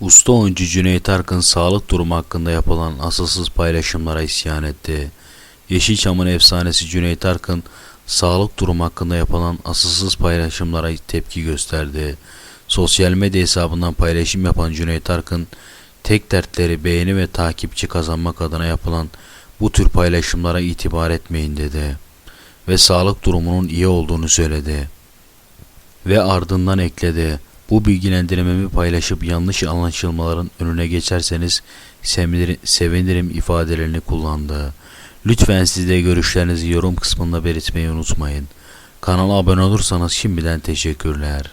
Usta oyuncu Cüneyt Arkın sağlık durumu hakkında yapılan asılsız paylaşımlara isyan etti. Yeşilçam'ın efsanesi Cüneyt Arkın sağlık durumu hakkında yapılan asılsız paylaşımlara tepki gösterdi. Sosyal medya hesabından paylaşım yapan Cüneyt Arkın tek dertleri beğeni ve takipçi kazanmak adına yapılan bu tür paylaşımlara itibar etmeyin dedi ve sağlık durumunun iyi olduğunu söyledi ve ardından ekledi. Bu bilgilendirmemi paylaşıp yanlış anlaşılmaların önüne geçerseniz sevinirim, sevinirim ifadelerini kullandı. Lütfen siz de görüşlerinizi yorum kısmında belirtmeyi unutmayın. Kanala abone olursanız şimdiden teşekkürler.